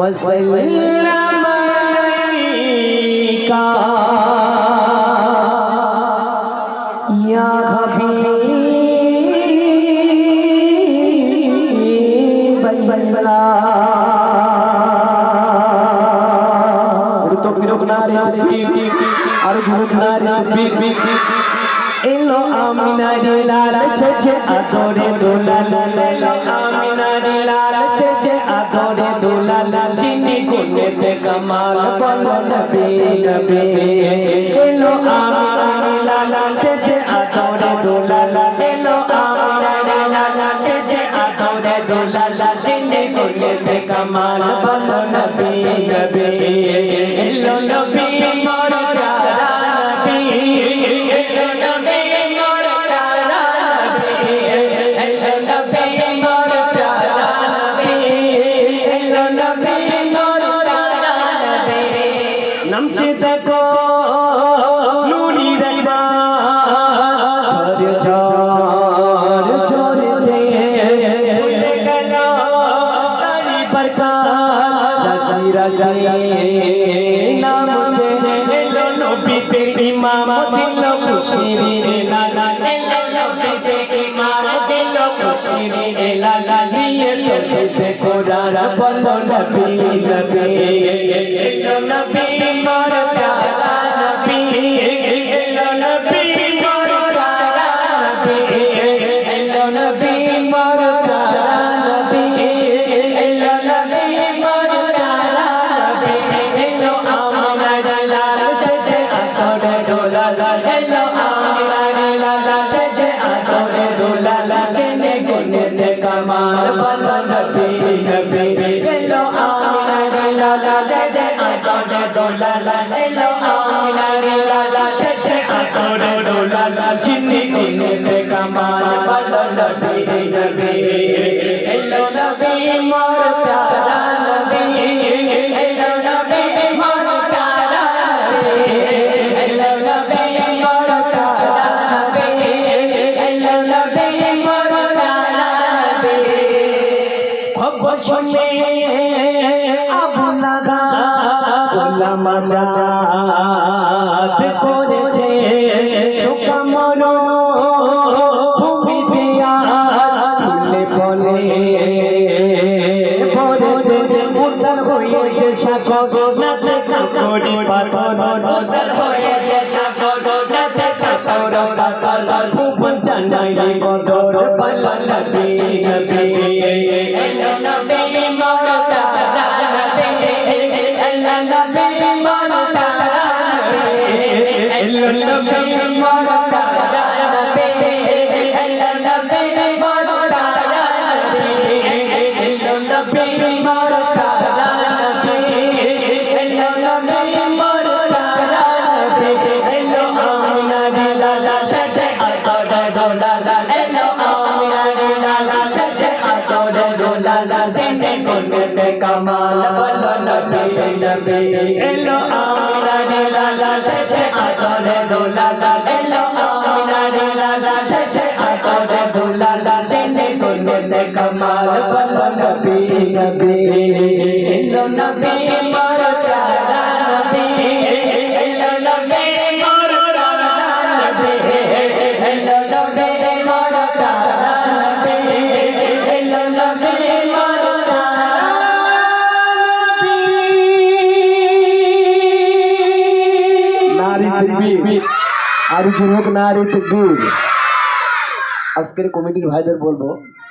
وسلم عليك يا حبيب একটু তকবীর আর ঝুঁক না রে তকবীর এলো আমিনারি লাল শেষে আদরে দোলাল। এলো আমিনারি লাল শেষে আদরে দোলাল। চিনি গুনেতে কামাল, বলো নবী নবী। এলো আমিনারি লাল শেষে আদরে দোলাল। এলো আমিনারি লাল শেষে আদরে দোলাল। চিনি গুনেতে কামাল, বলো রাশি নামছে এলো নবীতে ইমাম দিল খুশির লালা এলো নবীতে ইমাম এলো আমার লাল সেজে আতরে দোলালা চিনি গুনে দে কামাল বলো নবী নবী এলো পাগল উদ্দাল হয়েছে সাগর নাচে চাকর পাগল ভুবন জানাই কদর পালা নবী নবী এলো নবী মোর তারা নবী এলো নবী মোর তারা নবী এলো নবী মোর তারা নবী কামাল বলো নবী নবী এলো আমিনা লালা সাজে আতরে দোলালা এলো তকবীর আর যুবক নারী তকবীর আজকের কমিটির ভাইদের বলব